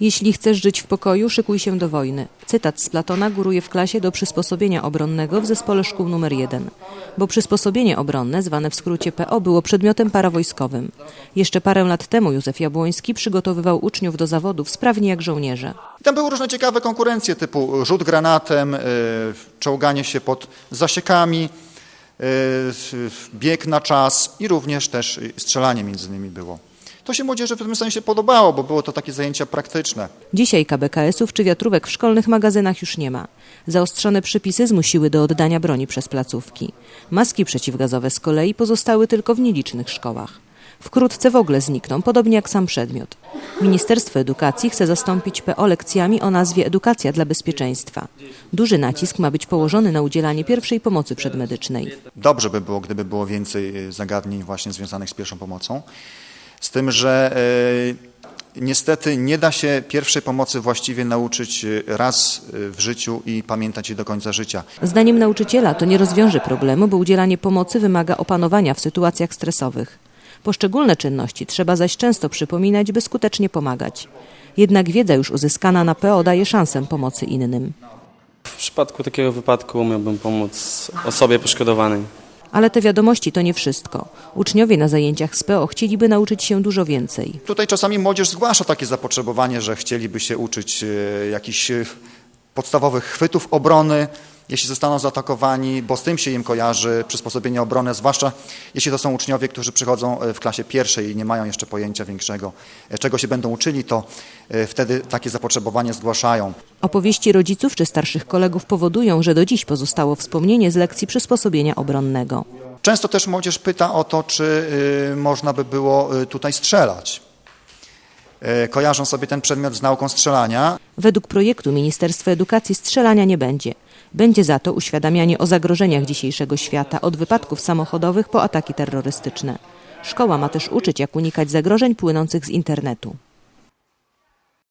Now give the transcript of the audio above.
Jeśli chcesz żyć w pokoju, szykuj się do wojny. Cytat z Platona góruje w klasie do przysposobienia obronnego w zespole szkół numer 1. Bo przysposobienie obronne, zwane w skrócie PO, było przedmiotem parawojskowym. Jeszcze parę lat temu Józef Jabłoński przygotowywał uczniów do zawodów sprawnie jak żołnierze. I Tam były różne ciekawe konkurencje typu rzut granatem, y, czołganie się pod zasiekami, y, bieg na czas i również też y, strzelanie między innymi było. To się młodzieży w pewnym sensie podobało, bo było to takie zajęcia praktyczne. Dzisiaj KBKS-ów czy wiatrówek w szkolnych magazynach już nie ma. Zaostrzone przepisy zmusiły do oddania broni przez placówki. Maski przeciwgazowe z kolei pozostały tylko w nielicznych szkołach. Wkrótce w ogóle znikną, podobnie jak sam przedmiot. Ministerstwo Edukacji chce zastąpić PO lekcjami o nazwie Edukacja dla bezpieczeństwa. Duży nacisk ma być położony na udzielanie pierwszej pomocy przedmedycznej. Dobrze by było, gdyby było więcej y, zagadnień właśnie związanych z pierwszą pomocą. Z tym, że y, niestety nie da się pierwszej pomocy właściwie nauczyć y, raz y, w życiu i pamiętać jej do końca życia. Zdaniem nauczyciela to nie rozwiąże problemu, bo udzielanie pomocy wymaga opanowania w sytuacjach stresowych. Poszczególne czynności trzeba zaś często przypominać, by skutecznie pomagać. Jednak wiedza już uzyskana na PO daje szansę pomocy innym. W przypadku takiego wypadku umiałbym pomóc osobie poszkodowanej. Ale te wiadomości to nie wszystko. Uczniowie na zajęciach z PO chcieliby nauczyć się dużo więcej. Tutaj czasami młodzież zgłasza takie zapotrzebowanie, że chcieliby się uczyć e, jakichś e, podstawowych chwytów obrony, jeśli zostaną zaatakowani, bo z tym się im kojarzy przysposobienie obrony, zwłaszcza jeśli to są uczniowie, którzy przychodzą e, w klasie pierwszej i nie mają jeszcze pojęcia większego, e, czego się będą uczyli, to e, wtedy takie zapotrzebowanie zgłaszają. Opowieści rodziców czy starszych kolegów powodują, że do dziś pozostało wspomnienie z lekcji przysposobienia obronnego. Często też młodzież pyta o to, czy y, można by było y, tutaj strzelać. Y, Kojarzą sobie ten przedmiot z nauką strzelania, Według projektu Ministerstwa Edukacji strzelania nie będzie. Będzie za to uświadamianie o zagrożeniach dzisiejszego świata, od wypadków samochodowych po ataki terrorystyczne. Szkoła ma też uczyć, jak unikać zagrożeń płynących z internetu.